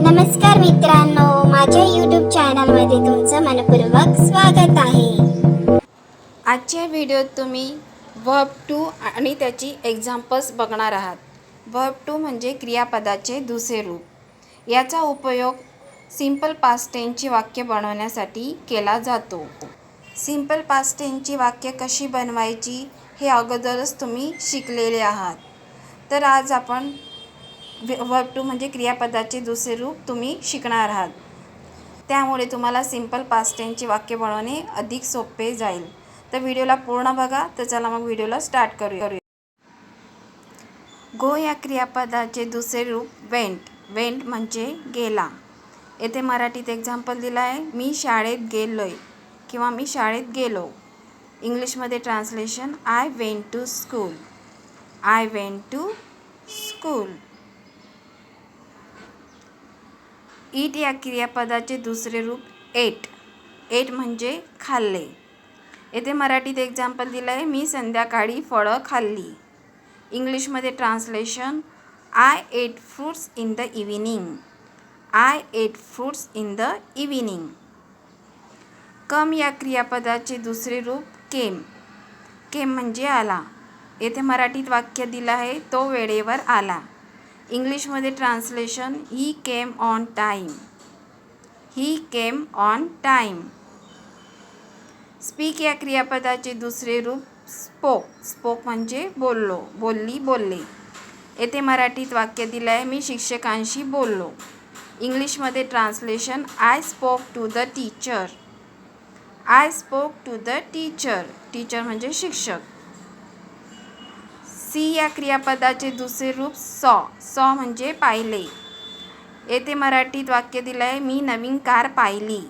नमस्कार मित्रांनो माझ्या यूट्यूब चॅनलमध्ये तुमचं मनपूर्वक स्वागत आहे. आजच्या व्हिडिओत तुम्ही वर्ब टू आणि त्याची एक्झाम्पल्स बघणार आहात. वर्ब टू म्हणजे क्रियापदाचे दुसरे रूप. याचा उपयोग सिंपल पास्टेनची वाक्य बनवण्यासाठी केला जातो. सिंपल पास्टेनची वाक्य कशी बनवायची हे अगोदरच तुम्ही शिकलेले आहात. तर आज आपण वर्ब टू म्हणजे क्रियापदाचे दुसरे रूप तुम्ही शिकणार आहात. त्यामुळे तुम्हाला सिंपल पास्ट टेन्सची वाक्य बनवणे अधिक सोपे जाईल. तर व्हिडिओला पूर्ण बघा तर चला मग व्हिडिओला स्टार्ट करू करूया. गो या क्रियापदाचे दुसरे रूप वेंट वेंट म्हणजे गेला. येथे मराठीत एक्झाम्पल दिलं आहे मी शाळेत गेलोय किंवा मी शाळेत गेलो. इंग्लिशमध्ये translation I went to school I went to school eat या क्रियापदाचे दुसरे रूप एट. एट म्हणजे खाल्ले. येथे मराठीत एक्झाम्पल दिलं आहे मी संध्याकाळी फळं खाल्ली. इंग्लिशमध्ये translation I ate fruits in the evening I ate fruits in the evening come या क्रियापदाचे दुसरे रूप केम. केम म्हणजे आला. येथे मराठीत वाक्य दिलं आहे तो वेळेवर आला. इंग्लिशमध्ये translation he came on time he came on time speak या क्रियापदाचे दुसरे रूप स्पोक स्पोक म्हणजे बोललो बोलली बोलले. येथे मराठीत वाक्य दिलं आहे मी शिक्षकांशी बोललो. इंग्लिशमध्ये translation I spoke to the teacher I spoke to the teacher teacher म्हणजे शिक्षक. सी या क्रियापदाचे दुसरे रूप सॉ. सॉ म्हणजे पाहिले. येथे मराठीत वाक्य दिलं आहे मी नवीन कार पाहिली.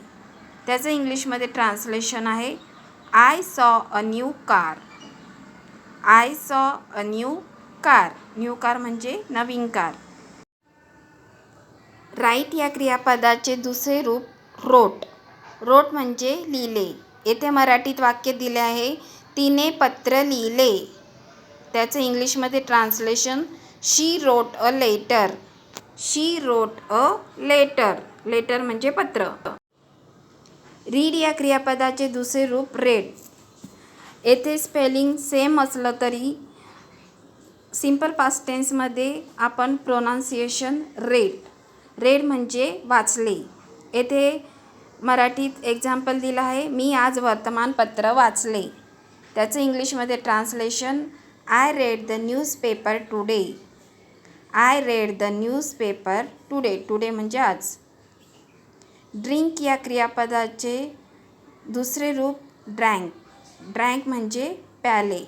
त्याचं इंग्लिशमध्ये ट्रान्सलेशन आहे I saw a new car I saw a new car new car म्हणजे नवीन कार राईट या क्रियापदाचे दुसरे रूप रोट. रोट म्हणजे लिहिले. येथे मराठीत वाक्य दिले आहे तिने पत्र लिहिले. त्याचं इंग्लिशमध्ये translation she wrote a letter she wrote a letter letter म्हणजे पत्र. रीड या क्रियापदाचे दुसरे रूप रेड येथे स्पेलिंग सेम असलं तरी सिंपल पास्ट टेन्समध्ये आपण प्रोनाउन्सिएशन रेड रेड म्हणजे वाचले. येथे मराठीत एक्झाम्पल दिलं आहे मी आज वर्तमानपत्र वाचले. त्याचं इंग्लिशमध्ये translation I read the newspaper today I read the newspaper today today म्हणजे आज. ड्रिंक या क्रियापदाचे दुसरे रूप ड्रँक ड्रँक म्हणजे प्याले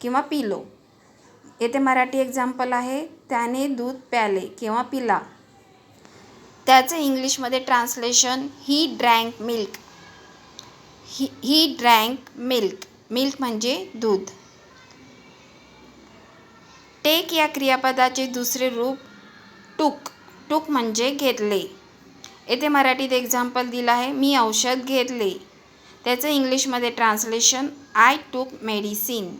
किंवा पिलो. येथे मराठी एक्झाम्पल आहे त्याने दूध प्याले किंवा पिला. त्याचं इंग्लिशमध्ये translation he drank milk he he drank milk milk म्हणजे दूध. टेक या क्रियापदाचे दुसरे रूप टूक. टूक म्हणजे घेतले येथे मराठीत एक्झाम्पल दिलं आहे मी औषध घेतले त्याचं इंग्लिशमध्ये translation I took medicine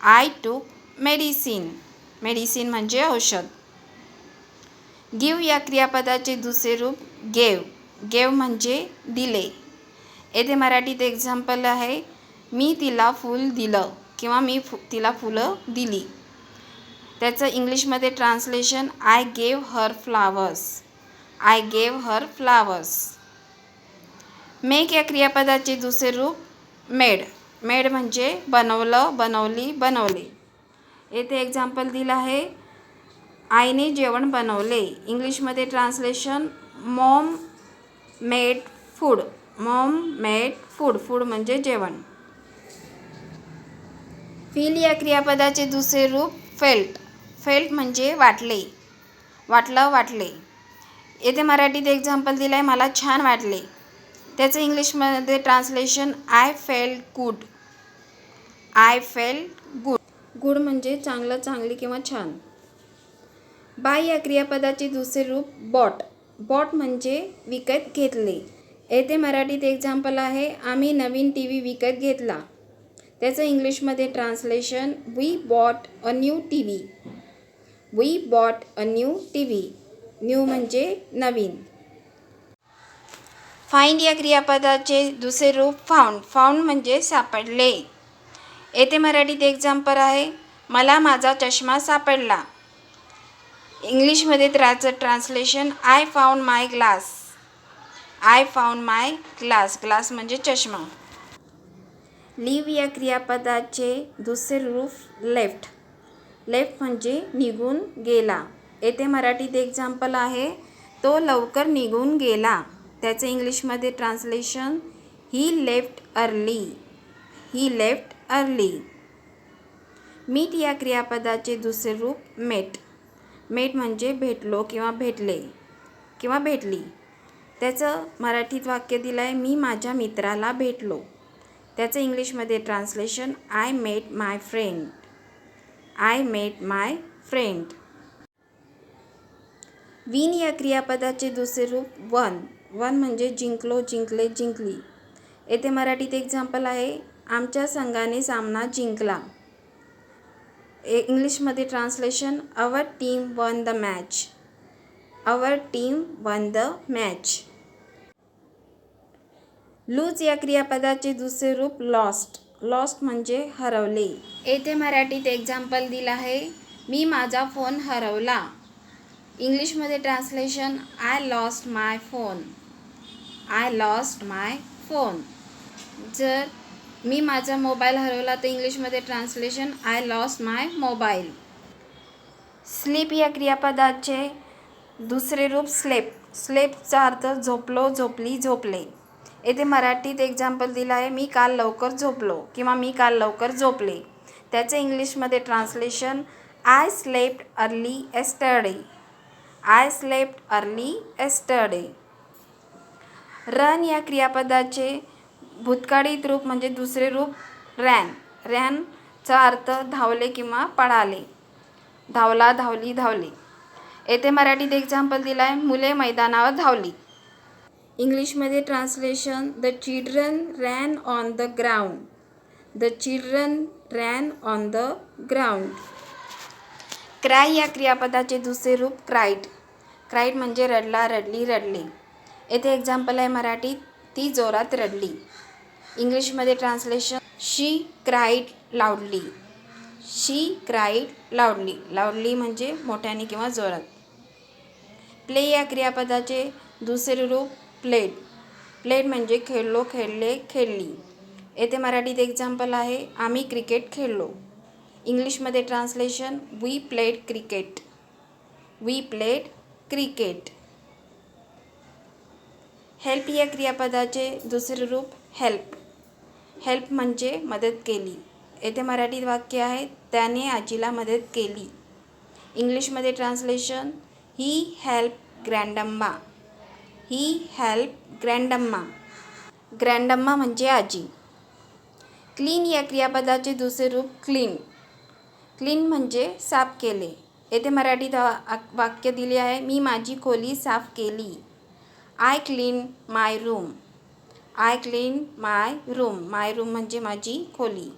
I took medicine medicine म्हणजे औषध. गिव या क्रियापदाचे दुसरे रूप गेव गेव म्हणजे दिले. येथे मराठीत एक्झाम्पल आहे मी तिला फूल दिलं किंवा मी फु तिला फुलं दिली. त्याचं इंग्लिशमध्ये translation I gave her flowers I gave her flowers make या क्रियापदाचे दुसरे रूप मेड मेड म्हणजे बनवलं बनवली बनवले. येथे एक्झाम्पल दिलं आहे. आईने जेवण बनवले. इंग्लिशमध्ये translation mom made food mom made food food म्हणजे जेवण. फील या क्रियापदाचे दुसरे रूप फेल्ट फेल्ट म्हणजे वाटले. वाटलं वाटले. येथे मराठीत एक्झाम्पल दिलं आहे मला छान वाटले. त्याचं इंग्लिशमध्ये translation I fell good I fell good good म्हणजे चांगलं चांगली किंवा छान. बाय या क्रियापदाचे दुसरे रूप बॉट बॉट म्हणजे विकत घेतले. येथे मराठीत एक्झाम्पल आहे आम्ही नवीन टी व्ही विकत घेतला. त्याचं इंग्लिशमध्ये translation we bought a new T V we bought a new T V new म्हणजे नवीन. फाइंड या क्रियापदाचे दुसरे रूप फाउंड फाउंड म्हणजे सापडले. येथे मराठीत एक्झाम्पल आहे मला माझा चष्मा सापडला. इंग्लिशमध्ये त्याचं translation I found my glass I found my glass glass म्हणजे चष्मा. लिव्ह या क्रियापदाचे दुसरे रूप लेफ्ट लेफ्ट म्हणजे निघून गेला. येथे मराठीत एक्झाम्पल आहे तो लवकर निघून गेला. त्याचं इंग्लिशमध्ये translation he left early he left early meet या क्रियापदाचे दुसरे रूप मेट मेट म्हणजे भेटलो किंवा भेटले किंवा भेटली. त्याचं मराठीत वाक्य दिलं आहे मी माझ्या मित्राला भेटलो. त्याचं इंग्लिशमध्ये translation I met my friend I met my friend win या क्रियापदाचे दुसरे रूप वन वन म्हणजे जिंकलो जिंकले जिंकली. येथे मराठीत एक्झाम्पल आहे आमच्या संघाने सामना जिंकला. इंग्लिशमध्ये translation our team won the match our team won the match lose या क्रियापदाचे दुसरे रूप लॉस्ट लॉस्ट म्हणजे हरवले. येथे मराठीत एक्झाम्पल दिलं आहे मी माझा फोन हरवला. इंग्लिशमध्ये translation I lost my phone I lost my phone जर मी माझा मोबाईल हरवला तर इंग्लिशमध्ये translation I lost my mobile sleep या क्रियापदाचे दुसरे रूप स्लेप. स्लेपचा अर्थ झोपलो झोपली झोपले. येथे मराठीत एक्झाम्पल दिलं आहे मी काल लवकर झोपलो किंवा मी काल लवकर झोपले. त्याचे इंग्लिशमध्ये translation I slept early yesterday I slept early yesterday run या क्रियापदाचे भूतकाळीत रूप म्हणजे दुसरे रूप रॅन रॅनचा अर्थ धावले किंवा पळाले. धावला धावली धावले. येथे मराठीत एक्झाम्पल दिला आहे मुले मैदानावर धावली. इंग्लिशमध्ये translation the children ran on the ground the children ran on the ground cry या क्रियापदाचे दुसरे रूप क्राईट क्राईट म्हणजे रडला रडली रडली. येथे एक्झाम्पल आहे मराठीत ती जोरात रडली. इंग्लिशमध्ये translation she cried loudly she cried loudly loudly म्हणजे मोठ्याने किंवा जोरात. प्ले या क्रियापदाचे दुसरे रूप प्लेड. प्लेड म्हणजे खेळलो खेळले खेळली. येथे मराठीत एक्झाम्पल आहे आम्ही क्रिकेट खेळलो. इंग्लिशमध्ये translation we played cricket we played cricket help या क्रियापदाचे दुसरे रूप हेल्प हेल्प म्हणजे मदत केली. येथे मराठीत वाक्य आहे त्याने आजीला मदत केली. इंग्लिशमध्ये translation he help grandma he help grandma grandma म्हणजे आजी. क्लीन या क्रियापदाचे दुसरे रूप क्लीन क्लीन म्हणजे साफ केले. येथे मराठीत वाक्य दिले आहे मी माझी खोली साफ केली. I clean my room I clean my room my room म्हणजे माझी खोली.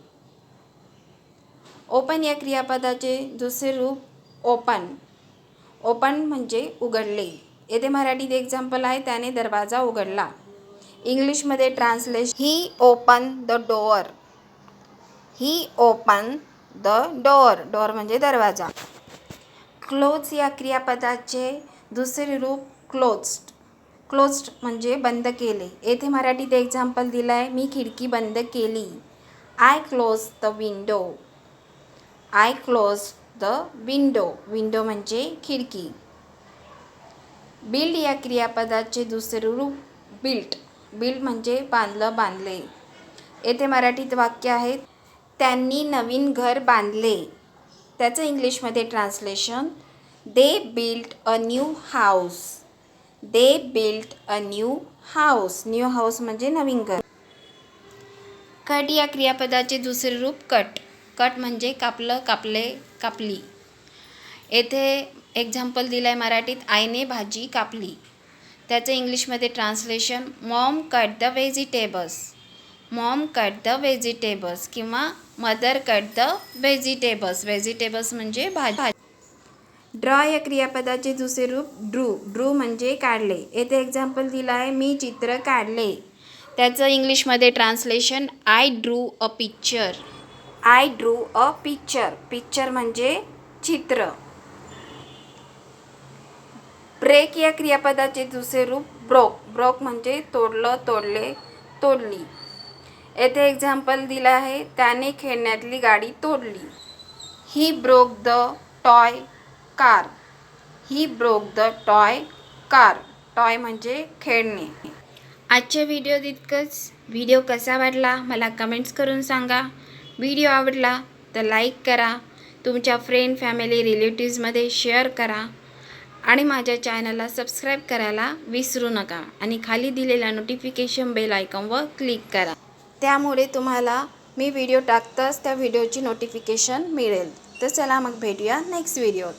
ओपन या क्रियापदाचे दुसरे रूप ओपन ओपन म्हणजे उघडले. येथे मराठीत एक्झाम्पल आहे त्याने दरवाजा उघडला. इंग्लिशमध्ये translation he open the door he open the door door म्हणजे दरवाजा. क्लोज या क्रियापदाचे दुसरे रूप क्लोज्ड क्लोज्ड म्हणजे बंद केले. येथे मराठीत एक्झाम्पल दिलं आहे मी खिडकी बंद केली. I close the window I close the window window म्हणजे खिडकी. बिल्ड या क्रियापदाचे दुसरे रूप बिल्ट. बिल्ड म्हणजे बांधलं बांधले. येथे मराठीत वाक्य आहे त्यांनी नवीन घर बांधले. त्याचं इंग्लिशमध्ये translation they built a new house they built a new house new house म्हणजे नवीन घर. कट या क्रियापदाचे दुसरे रूप कट. कट म्हणजे कापलं कापले कापली. येथे एक्झाम्पल दिलं आहे मराठीत आईने भाजी कापली. त्याचं इंग्लिशमध्ये translation mom cut the vegetables. Mom cut the vegetables किंवा mother cut the vegetables. Vegetables म्हणजे भाजी. ड्रॉ या क्रियापदाचे दुसरे रूप ड्रू. ड्रू म्हणजे काढले. येथे एक्झाम्पल दिलं आहे मी चित्र काढले. त्याचं इंग्लिशमध्ये translation I drew a picture I drew a picture picture म्हणजे चित्र. ब्रेक या क्रियापदाचे दुसरे रूप ब्रोक. ब्रोक म्हणजे तोडलं तोडले तोडली. येथे एक्झाम्पल दिलं आहे त्याने खेळण्यातली गाडी तोडली. He broke the toy car he broke the toy car toy म्हणजे खेळणे. आजच्या व्हिडिओ इतकंच व्हिडिओ कसा वाटला? मला कमेंट्स करून सांगा. व्हिडिओ आवडला तर लाईक करा. तुमच्या फ्रेंड फॅमिली रिलेटिव्समध्ये शेअर करा. आणि माझ्या चॅनलला सबस्क्राईब करायला विसरू नका आणि खाली दिलेल्या नोटिफिकेशन बेल आयकॉनवर क्लिक करा. त्यामुळे तुम्हाला मी व्हिडिओ टाकताच त्या व्हिडिओची नोटिफिकेशन मिळेल. तर चला मग भेटूया नेक्स्ट व्हिडिओत